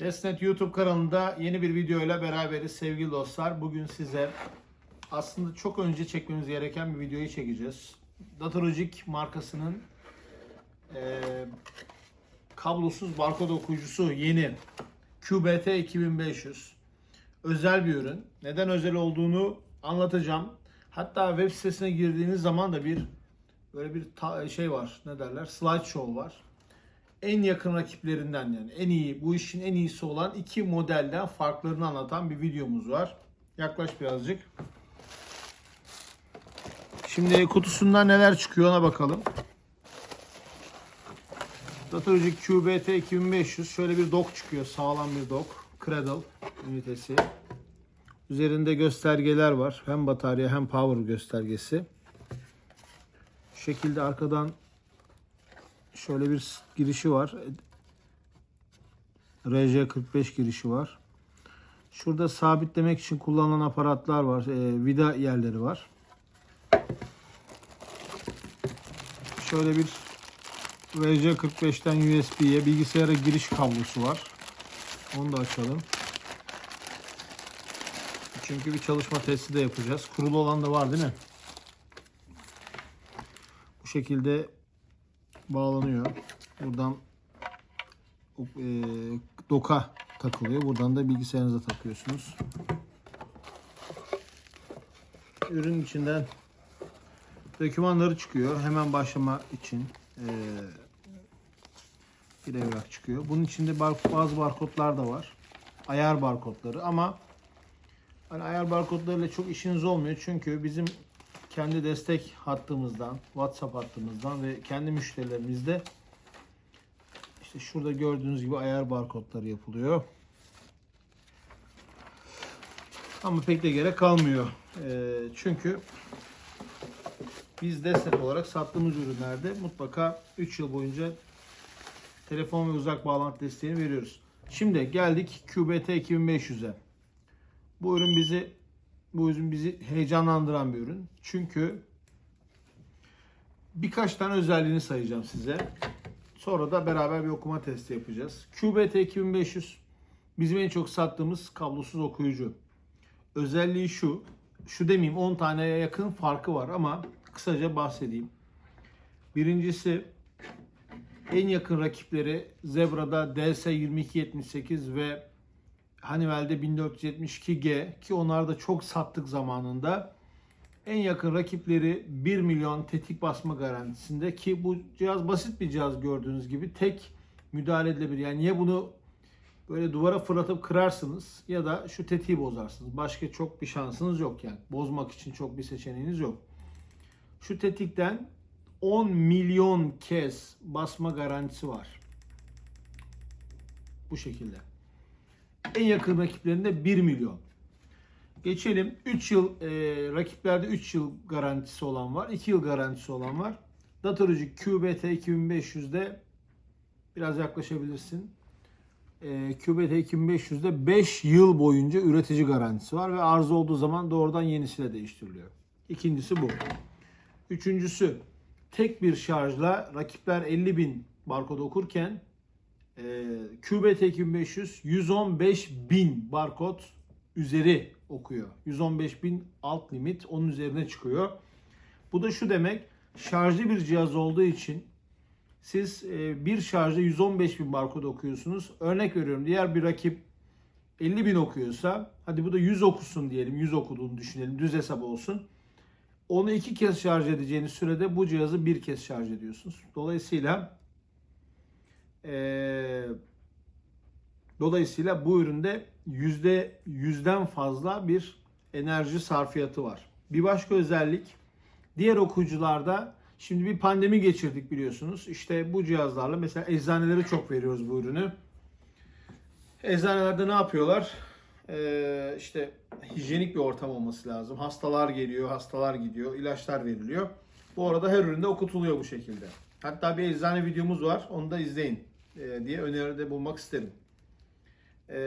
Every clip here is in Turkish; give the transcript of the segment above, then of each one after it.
Desnet YouTube kanalında yeni bir video ile beraberiz sevgili dostlar. Bugün size aslında çok önce çekmemiz gereken bir videoyu çekeceğiz. Datalogic markasının eee, kablosuz barkod okuyucusu yeni QBT 2500 özel bir ürün. Neden özel olduğunu anlatacağım. Hatta web sitesine girdiğiniz zaman da bir böyle bir şey var. Ne derler? Slideshow var en yakın rakiplerinden yani en iyi bu işin en iyisi olan iki modelden farklarını anlatan bir videomuz var. Yaklaş birazcık. Şimdi kutusundan neler çıkıyor ona bakalım. Datalogic QBT 2500 şöyle bir dock çıkıyor. Sağlam bir dock. Cradle ünitesi. Üzerinde göstergeler var. Hem batarya hem power göstergesi. Şu şekilde arkadan Şöyle bir girişi var. RJ45 girişi var. Şurada sabitlemek için kullanılan aparatlar var. Ee, vida yerleri var. Şöyle bir RJ45'ten USB'ye bilgisayara giriş kablosu var. Onu da açalım. Çünkü bir çalışma testi de yapacağız. Kurulu olan da var değil mi? Bu şekilde bağlanıyor. Buradan e, doka takılıyor. Buradan da bilgisayarınıza takıyorsunuz. Ürün içinden dokümanları çıkıyor. Hemen başlama için e, bir evrak çıkıyor. Bunun içinde bazı barkodlar da var. Ayar barkodları ama hani ayar barkodlarıyla çok işiniz olmuyor. Çünkü bizim kendi destek hattımızdan, WhatsApp hattımızdan ve kendi müşterilerimizde işte şurada gördüğünüz gibi ayar barkodları yapılıyor. Ama pek de gerek kalmıyor. Ee, çünkü biz destek olarak sattığımız ürünlerde mutlaka 3 yıl boyunca telefon ve uzak bağlantı desteğini veriyoruz. Şimdi geldik QBT 2500'e. Bu ürün bizi bu ürün bizi heyecanlandıran bir ürün. Çünkü birkaç tane özelliğini sayacağım size. Sonra da beraber bir okuma testi yapacağız. QBT 2500 bizim en çok sattığımız kablosuz okuyucu. Özelliği şu. Şu demeyeyim 10 taneye yakın farkı var ama kısaca bahsedeyim. Birincisi en yakın rakipleri Zebra'da DS2278 ve Honeywell'de 1472G ki onlar da çok sattık zamanında. En yakın rakipleri 1 milyon tetik basma garantisinde ki bu cihaz basit bir cihaz gördüğünüz gibi tek müdahale edilebilir. Yani niye bunu böyle duvara fırlatıp kırarsınız ya da şu tetiği bozarsınız. Başka çok bir şansınız yok yani. Bozmak için çok bir seçeneğiniz yok. Şu tetikten 10 milyon kez basma garantisi var. Bu şekilde. En yakın rakiplerinde 1 milyon. Geçelim 3 yıl e, rakiplerde 3 yıl garantisi olan var. 2 yıl garantisi olan var. Datalogic QBT 2500'de biraz yaklaşabilirsin. E, QBT 2500'de 5 yıl boyunca üretici garantisi var ve arıza olduğu zaman doğrudan yenisiyle değiştiriliyor. İkincisi bu. Üçüncüsü tek bir şarjla rakipler 50 bin barkod okurken QBT 2500 115 bin barkod üzeri okuyor. 115 bin alt limit onun üzerine çıkıyor. Bu da şu demek şarjlı bir cihaz olduğu için siz e, bir şarjda 115 bin barkod okuyorsunuz. Örnek veriyorum diğer bir rakip 50 bin okuyorsa hadi bu da 100 okusun diyelim 100 okuduğunu düşünelim düz hesap olsun. Onu iki kez şarj edeceğiniz sürede bu cihazı bir kez şarj ediyorsunuz. Dolayısıyla dolayısıyla bu üründe yüzde yüzden fazla bir enerji sarfiyatı var. Bir başka özellik diğer okuyucularda şimdi bir pandemi geçirdik biliyorsunuz. İşte bu cihazlarla mesela eczanelere çok veriyoruz bu ürünü. Eczanelerde ne yapıyorlar? Ee, işte hijyenik bir ortam olması lazım. Hastalar geliyor, hastalar gidiyor, ilaçlar veriliyor. Bu arada her üründe okutuluyor bu şekilde. Hatta bir eczane videomuz var. Onu da izleyin diye öneride bulmak isterim. E,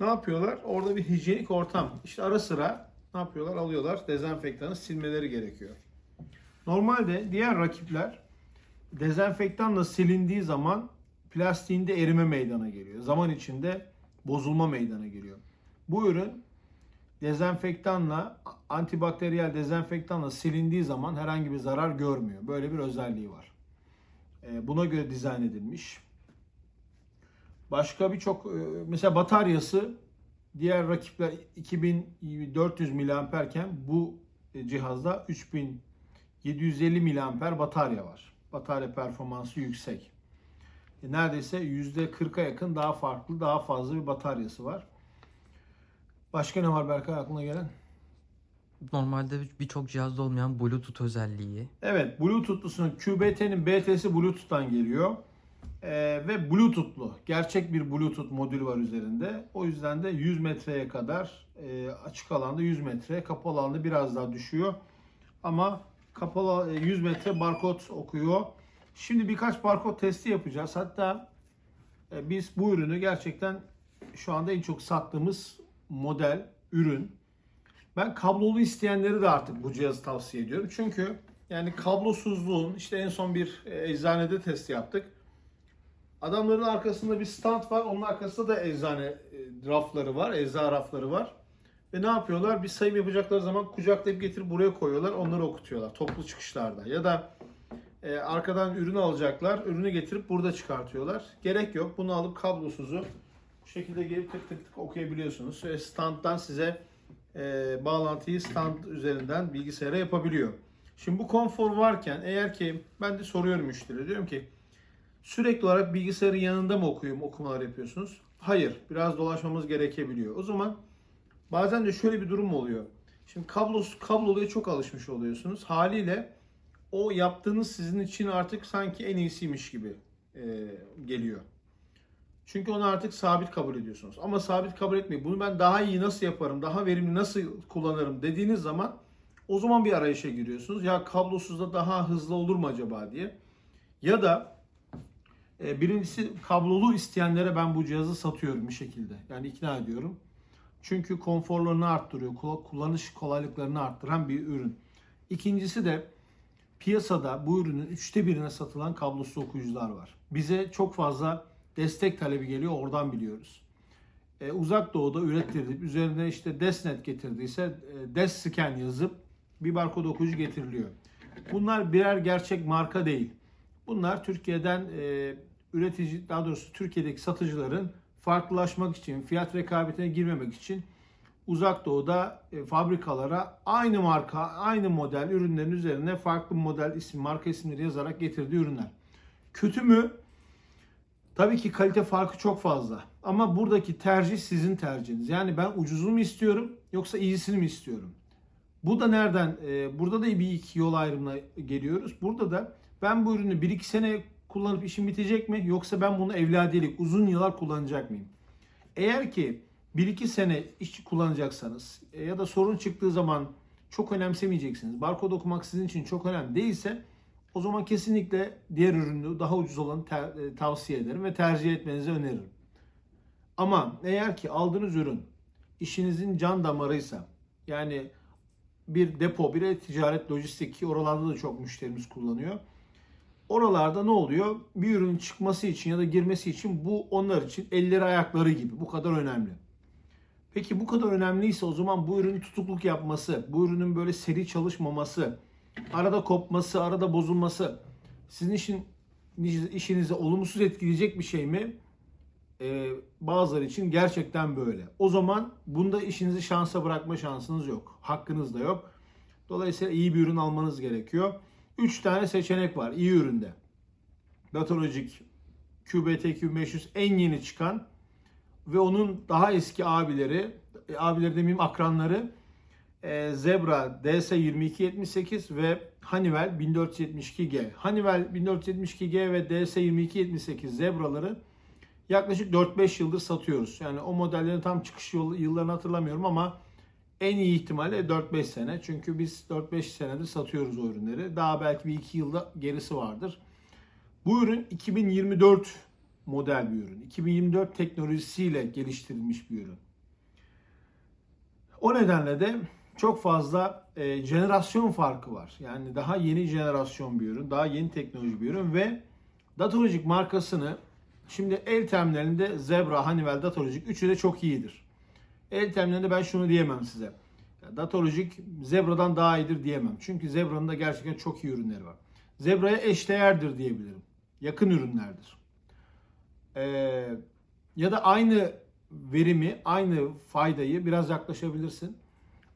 ne yapıyorlar? Orada bir hijyenik ortam. İşte ara sıra ne yapıyorlar? Alıyorlar dezenfektanı silmeleri gerekiyor. Normalde diğer rakipler dezenfektanla silindiği zaman plastiğinde erime meydana geliyor. Zaman içinde bozulma meydana geliyor. Bu ürün dezenfektanla, antibakteriyel dezenfektanla silindiği zaman herhangi bir zarar görmüyor. Böyle bir özelliği var. E, Buna göre dizayn edilmiş. Başka birçok e, mesela bataryası diğer rakipler 2400 mAh bu e, cihazda 3750 mAh batarya var. Batarya performansı yüksek. E, Neredeyse %40'a yakın daha farklı, daha fazla bir bataryası var. Başka ne var Berkay aklına gelen? Normalde birçok cihazda olmayan Bluetooth özelliği. Evet, Bluetooth'lusunun QBT'nin BT'si Bluetooth'tan geliyor. Ee, ve Bluetooth'lu, gerçek bir Bluetooth modül var üzerinde. O yüzden de 100 metreye kadar e, açık alanda 100 metre, kapalı alanda biraz daha düşüyor. Ama kapalı e, 100 metre barkod okuyor. Şimdi birkaç barkod testi yapacağız. Hatta e, biz bu ürünü gerçekten şu anda en çok sattığımız model, ürün. Ben kablolu isteyenleri de artık bu cihazı tavsiye ediyorum. Çünkü yani kablosuzluğun işte en son bir e, eczanede test yaptık. Adamların arkasında bir stand var. Onun arkasında da eczane e, rafları var. Ecza rafları var. Ve ne yapıyorlar? Bir sayım yapacakları zaman kucaklayıp getirip buraya koyuyorlar. Onları okutuyorlar toplu çıkışlarda. Ya da e, arkadan ürünü alacaklar. Ürünü getirip burada çıkartıyorlar. Gerek yok. Bunu alıp kablosuzu bu şekilde gelip tık tık tık okuyabiliyorsunuz. Ve standdan size e, bağlantıyı stand üzerinden bilgisayara yapabiliyor. Şimdi bu konfor varken eğer ki ben de soruyorum müşteriye diyorum ki sürekli olarak bilgisayarın yanında mı okuyum okumalar yapıyorsunuz? Hayır. Biraz dolaşmamız gerekebiliyor. O zaman bazen de şöyle bir durum oluyor. Şimdi kablos, kabloluya çok alışmış oluyorsunuz. Haliyle o yaptığınız sizin için artık sanki en iyisiymiş gibi e, geliyor. Çünkü onu artık sabit kabul ediyorsunuz. Ama sabit kabul etmeyin. Bunu ben daha iyi nasıl yaparım, daha verimli nasıl kullanırım dediğiniz zaman o zaman bir arayışa giriyorsunuz. Ya kablosuzda daha hızlı olur mu acaba diye. Ya da e, birincisi kablolu isteyenlere ben bu cihazı satıyorum bir şekilde. Yani ikna ediyorum. Çünkü konforlarını arttırıyor, kullanış kolaylıklarını arttıran bir ürün. İkincisi de piyasada bu ürünün üçte birine satılan kablosuz okuyucular var. Bize çok fazla destek talebi geliyor oradan biliyoruz. Ee, uzak doğuda ürettirilip üzerine işte Desnet getirdiyse e, Desscan yazıp bir barkod okuyucu getiriliyor. Bunlar birer gerçek marka değil. Bunlar Türkiye'den e, üretici daha doğrusu Türkiye'deki satıcıların farklılaşmak için, fiyat rekabetine girmemek için uzak doğuda e, fabrikalara aynı marka, aynı model ürünlerin üzerine farklı model isim, marka isimleri yazarak getirdiği ürünler. Kötü mü? Tabii ki kalite farkı çok fazla. Ama buradaki tercih sizin tercihiniz. Yani ben ucuzunu mu istiyorum yoksa iyisini mi istiyorum? Bu da nereden? e, burada da bir iki yol ayrımına geliyoruz. Burada da ben bu ürünü 1-2 sene kullanıp işim bitecek mi? Yoksa ben bunu evladiyelik uzun yıllar kullanacak mıyım? Eğer ki 1-2 sene iş kullanacaksanız e, ya da sorun çıktığı zaman çok önemsemeyeceksiniz. Barkod okumak sizin için çok önemli değilse o zaman kesinlikle diğer ürünü daha ucuz olanı ter- e, tavsiye ederim ve tercih etmenizi öneririm. Ama eğer ki aldığınız ürün işinizin can damarıysa yani bir depo, bir ticaret lojistik ki oralarda da çok müşterimiz kullanıyor. Oralarda ne oluyor? Bir ürünün çıkması için ya da girmesi için bu onlar için elleri ayakları gibi. Bu kadar önemli. Peki bu kadar önemliyse o zaman bu ürünün tutukluk yapması, bu ürünün böyle seri çalışmaması, arada kopması, arada bozulması sizin işin işinizi olumsuz etkileyecek bir şey mi? Ee, bazıları için gerçekten böyle. O zaman bunda işinizi şansa bırakma şansınız yok. Hakkınız da yok. Dolayısıyla iyi bir ürün almanız gerekiyor. 3 tane seçenek var iyi üründe. Datalogic QBT Q500 en yeni çıkan ve onun daha eski abileri, e, abileri demeyeyim akranları e, Zebra DS2278 ve Honeywell 1472G. Honeywell 1472G ve DS2278 Zebra'ları yaklaşık 4-5 yıldır satıyoruz. Yani o modellerin tam çıkış yıl- yıllarını hatırlamıyorum ama en iyi ihtimalle 4-5 sene. Çünkü biz 4-5 senedir satıyoruz o ürünleri. Daha belki bir 2 yılda gerisi vardır. Bu ürün 2024 model bir ürün. 2024 teknolojisiyle geliştirilmiş bir ürün. O nedenle de çok fazla e, jenerasyon farkı var. Yani daha yeni jenerasyon bir ürün, daha yeni teknoloji bir ürün ve Datalogic markasını Şimdi el terminalinde Zebra, Honeywell, Datalogic üçü de çok iyidir. El terminalinde ben şunu diyemem size. Datalogic Zebra'dan daha iyidir diyemem. Çünkü Zebra'nın da gerçekten çok iyi ürünleri var. Zebra'ya eşdeğerdir diyebilirim. Yakın ürünlerdir. Ee, ya da aynı verimi, aynı faydayı biraz yaklaşabilirsin.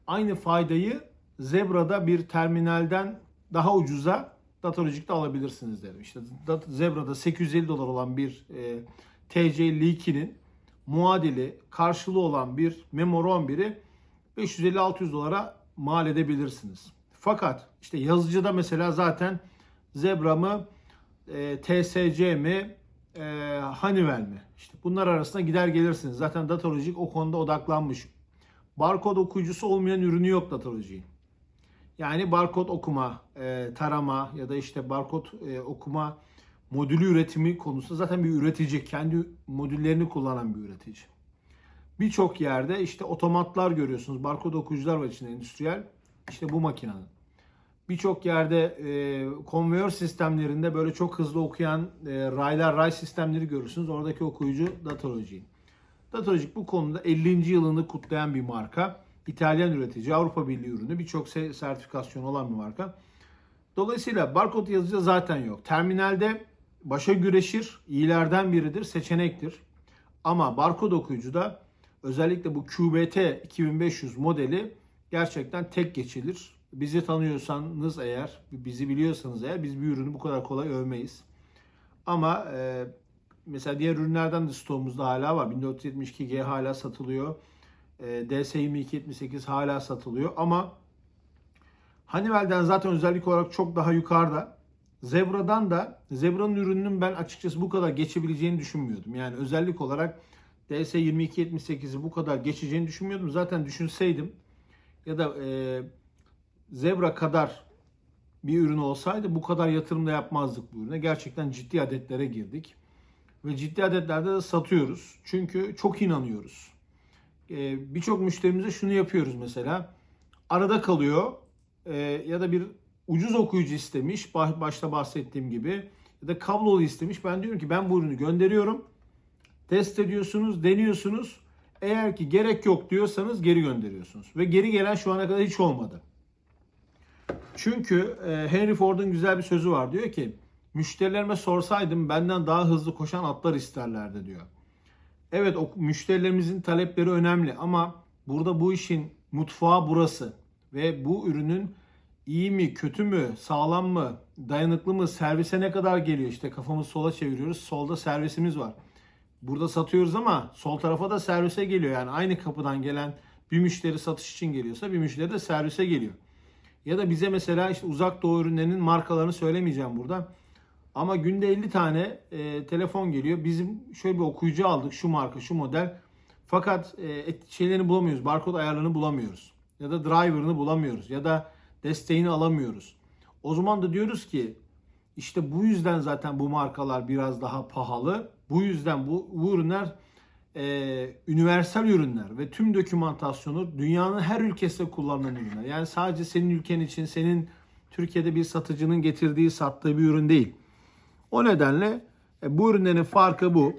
Aynı faydayı Zebra'da bir terminalden daha ucuza Datalogic'te alabilirsiniz derim. İşte Zebra'da 850 dolar olan bir e, TC52'nin muadili, karşılığı olan bir Memoro 11'i 550-600 dolara mal edebilirsiniz. Fakat işte yazıcıda mesela zaten Zebra mı, e, TSC mi, e, Honeywell mi? İşte bunlar arasında gider gelirsiniz. Zaten Datalogic o konuda odaklanmış. Barkod okuyucusu olmayan ürünü yok Datalogic'in. Yani barkod okuma, e, tarama ya da işte barkod e, okuma modülü üretimi konusunda zaten bir üretici. Kendi modüllerini kullanan bir üretici. Birçok yerde işte otomatlar görüyorsunuz. Barkod okuyucular var içinde endüstriyel. İşte bu makinenin. Birçok yerde e, konveyör sistemlerinde böyle çok hızlı okuyan e, raylar, ray sistemleri görürsünüz. Oradaki okuyucu Datalogic. Datalogic bu konuda 50. yılını kutlayan bir marka. İtalyan üretici, Avrupa Birliği ürünü, birçok se- sertifikasyon olan bir marka. Dolayısıyla barkod yazıcı zaten yok. Terminalde başa güreşir, iyilerden biridir, seçenektir. Ama barkod okuyucuda özellikle bu QBT 2500 modeli gerçekten tek geçilir. Bizi tanıyorsanız eğer, bizi biliyorsanız eğer biz bir ürünü bu kadar kolay övmeyiz. Ama e, mesela diğer ürünlerden de stoğumuzda hala var. 1472G hala satılıyor. E, DS2278 hala satılıyor. Ama Honeywell'den zaten özellik olarak çok daha yukarıda. Zebra'dan da Zebra'nın ürününün ben açıkçası bu kadar geçebileceğini düşünmüyordum. Yani özellik olarak DS2278'i bu kadar geçeceğini düşünmüyordum. Zaten düşünseydim ya da e, Zebra kadar bir ürün olsaydı bu kadar yatırım da yapmazdık bu ürüne. Gerçekten ciddi adetlere girdik. Ve ciddi adetlerde de satıyoruz. Çünkü çok inanıyoruz. Ee, Birçok müşterimize şunu yapıyoruz mesela. Arada kalıyor Ee, ya da bir ucuz okuyucu istemiş. Ba- Başta bahsettiğim gibi. Ya da kablolu istemiş. Ben diyorum ki ben bu ürünü gönderiyorum. Test ediyorsunuz, deniyorsunuz. Eğer ki gerek yok diyorsanız geri gönderiyorsunuz. Ve geri gelen şu ana kadar hiç olmadı. Çünkü e, Henry Ford'un güzel bir sözü var. Diyor ki müşterilerime sorsaydım benden daha hızlı koşan atlar isterlerdi diyor. Evet o müşterilerimizin talepleri önemli ama burada bu işin mutfağı burası. Ve bu ürünün iyi mi, kötü mü, sağlam mı, dayanıklı mı, servise ne kadar geliyor? İşte kafamızı sola çeviriyoruz. Solda servisimiz var. Burada satıyoruz ama sol tarafa da servise geliyor. Yani aynı kapıdan gelen bir müşteri satış için geliyorsa bir müşteri de servise geliyor. Ya da bize mesela işte uzak doğu ürünlerinin markalarını söylemeyeceğim burada. Ama günde 50 tane e, telefon geliyor. Bizim şöyle bir okuyucu aldık şu marka şu model. Fakat e, şeylerini bulamıyoruz. Barkod ayarlarını bulamıyoruz. Ya da driver'ını bulamıyoruz. Ya da desteğini alamıyoruz. O zaman da diyoruz ki işte bu yüzden zaten bu markalar biraz daha pahalı. Bu yüzden bu, bu ürünler e, üniversal ürünler ve tüm dokümantasyonu dünyanın her ülkesinde kullanılan ürünler. Yani sadece senin ülken için, senin Türkiye'de bir satıcının getirdiği, sattığı bir ürün değil. O nedenle e, bu ürünlerin farkı bu.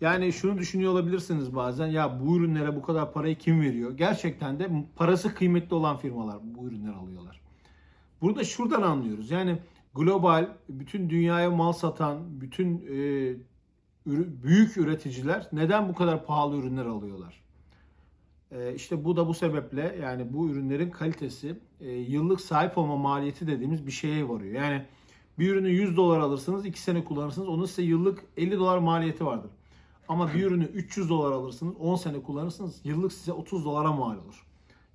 Yani şunu düşünüyor olabilirsiniz bazen ya bu ürünlere bu kadar parayı kim veriyor? Gerçekten de parası kıymetli olan firmalar bu ürünleri alıyorlar. Burada şuradan anlıyoruz. Yani global, bütün dünyaya mal satan, bütün e, büyük üreticiler neden bu kadar pahalı ürünler alıyorlar? E, işte bu da bu sebeple yani bu ürünlerin kalitesi e, yıllık sahip olma maliyeti dediğimiz bir şeye varıyor. Yani bir ürünü 100 dolar alırsınız, 2 sene kullanırsınız. Onun size yıllık 50 dolar maliyeti vardır. Ama bir ürünü 300 dolar alırsınız, 10 sene kullanırsınız. Yıllık size 30 dolara mal olur.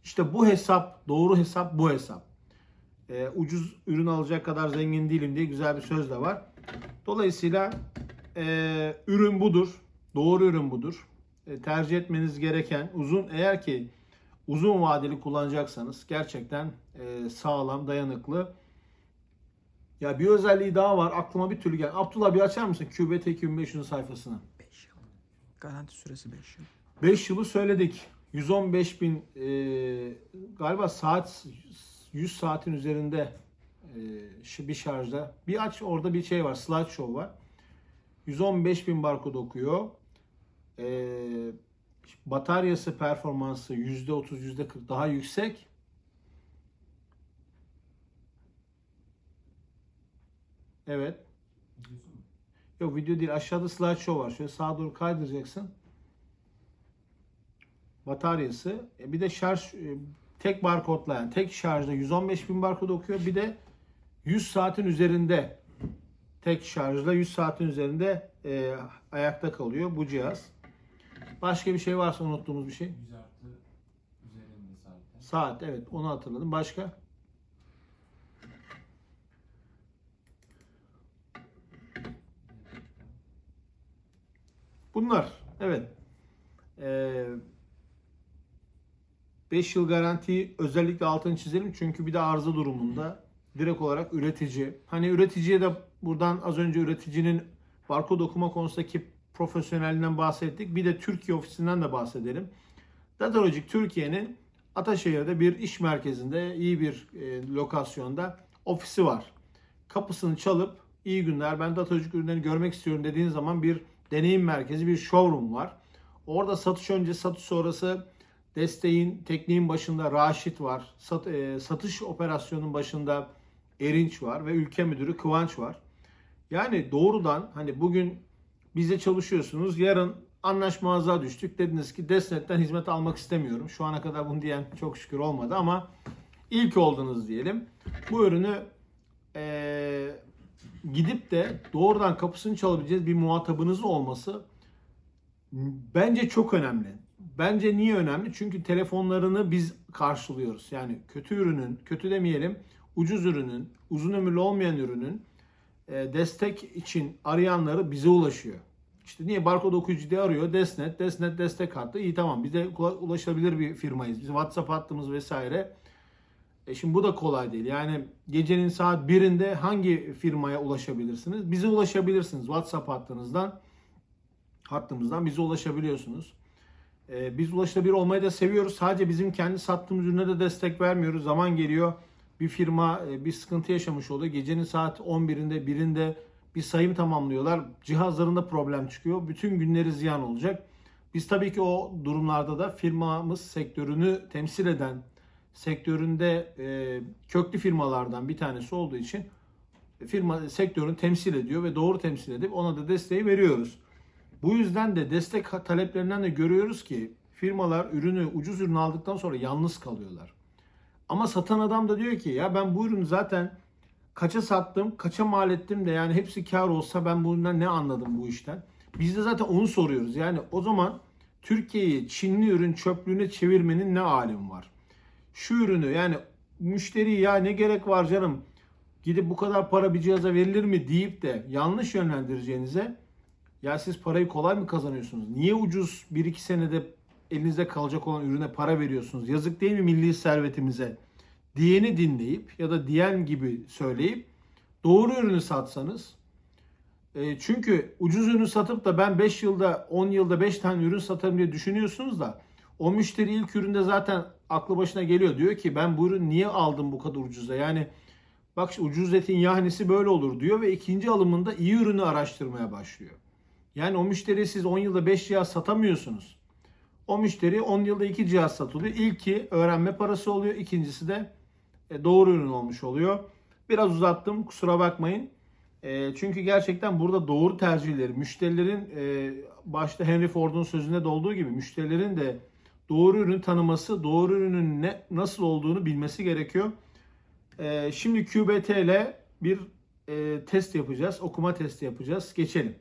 İşte bu hesap, doğru hesap bu hesap. Ee, ucuz ürün alacak kadar zengin değilim diye güzel bir söz de var. Dolayısıyla e, ürün budur. Doğru ürün budur. E, tercih etmeniz gereken uzun eğer ki uzun vadeli kullanacaksanız gerçekten e, sağlam, dayanıklı. Ya bir özelliği daha var. Aklıma bir türlü gel. Abdullah bir açar mısın QBT 2500'ün sayfasını? 5 yıl. Garanti süresi 5 yıl. 5 yılı söyledik. 115 bin e, galiba saat 100 saatin üzerinde e, bir şarjda. Bir aç orada bir şey var. Slideshow var. 115 bin barkod okuyor. Ee, bataryası performansı %30, %40 daha yüksek. Evet. Yok video değil. Aşağıda slideshow var. Şöyle sağa doğru kaydıracaksın. Bataryası. E, Bir de şarj e, tek barkodla yani tek şarjda 115 bin barkod okuyor. Bir de 100 saatin üzerinde tek şarjla 100 saatin üzerinde e, ayakta kalıyor bu cihaz. Başka bir şey varsa unuttuğumuz bir şey. 100 artı üzerinde zaten. Saat evet onu hatırladım. Başka? Bunlar evet. Ee, 5 yıl garanti özellikle altını çizelim çünkü bir de arıza durumunda direkt olarak üretici. Hani üreticiye de buradan az önce üreticinin barkod okuma konusundaki profesyonelinden bahsettik. Bir de Türkiye ofisinden de bahsedelim. Datalogic Türkiye'nin Ataşehir'de bir iş merkezinde iyi bir e, lokasyonda ofisi var. Kapısını çalıp iyi günler ben Datalogic ürünlerini görmek istiyorum dediğin zaman bir deneyim merkezi bir showroom var. Orada satış önce satış sonrası desteğin tekniğin başında Raşit var. Sat, e, satış operasyonunun başında Erinç var ve ülke müdürü Kıvanç var. Yani doğrudan hani bugün bize çalışıyorsunuz. Yarın anlaşmazlığa düştük. Dediniz ki Desnet'ten hizmet almak istemiyorum. Şu ana kadar bunu diyen çok şükür olmadı ama ilk oldunuz diyelim. Bu ürünü eee, gidip de doğrudan kapısını çalabileceğiniz bir muhatabınız olması bence çok önemli. Bence niye önemli? Çünkü telefonlarını biz karşılıyoruz. Yani kötü ürünün, kötü demeyelim, ucuz ürünün, uzun ömürlü olmayan ürünün e, destek için arayanları bize ulaşıyor. İşte niye barkod okuyucu diye arıyor. Desnet, Desnet destek hattı. İyi tamam biz de ulaşılabilir bir firmayız. Biz WhatsApp hattımız vesaire. E şimdi bu da kolay değil. Yani gecenin saat birinde hangi firmaya ulaşabilirsiniz? Bize ulaşabilirsiniz. WhatsApp hattınızdan, hattımızdan bize ulaşabiliyorsunuz. E, biz ulaşılabilir olmayı da seviyoruz. Sadece bizim kendi sattığımız ürüne de destek vermiyoruz. Zaman geliyor bir firma e, bir sıkıntı yaşamış oluyor. Gecenin saat 11'inde, 1'inde bir sayım tamamlıyorlar. Cihazlarında problem çıkıyor. Bütün günleri ziyan olacak. Biz tabii ki o durumlarda da firmamız sektörünü temsil eden, sektöründe e, köklü firmalardan bir tanesi olduğu için firma sektörünü temsil ediyor ve doğru temsil edip ona da desteği veriyoruz. Bu yüzden de destek taleplerinden de görüyoruz ki firmalar ürünü ucuz ürün aldıktan sonra yalnız kalıyorlar. Ama satan adam da diyor ki ya ben bu ürünü zaten kaça sattım, kaça mal ettim de yani hepsi kar olsa ben bundan ne anladım bu işten? Biz de zaten onu soruyoruz. Yani o zaman Türkiye'yi Çinli ürün çöplüğüne çevirmenin ne alemi var? Şu ürünü yani müşteri ya ne gerek var canım gidip bu kadar para bir cihaza verilir mi deyip de yanlış yönlendireceğinize ya siz parayı kolay mı kazanıyorsunuz? Niye ucuz 1-2 senede elinizde kalacak olan ürüne para veriyorsunuz? Yazık değil mi milli servetimize? Diyeni dinleyip ya da diyen gibi söyleyip doğru ürünü satsanız e, çünkü ucuz ürünü satıp da ben 5 yılda 10 yılda 5 tane ürün satarım diye düşünüyorsunuz da o müşteri ilk üründe zaten aklı başına geliyor. Diyor ki ben bu ürünü niye aldım bu kadar ucuza? Yani bak ucuz etin yahnisi böyle olur diyor ve ikinci alımında iyi ürünü araştırmaya başlıyor. Yani o müşteriye siz 10 yılda 5 cihaz satamıyorsunuz. O müşteri 10 yılda 2 cihaz satılıyor. İlki öğrenme parası oluyor. İkincisi de e, doğru ürün olmuş oluyor. Biraz uzattım kusura bakmayın. E, çünkü gerçekten burada doğru tercihleri, müşterilerin e, başta Henry Ford'un sözünde de olduğu gibi müşterilerin de doğru ürün tanıması, doğru ürünün ne nasıl olduğunu bilmesi gerekiyor. E, şimdi QBT ile bir e, test yapacağız, okuma testi yapacağız. Geçelim.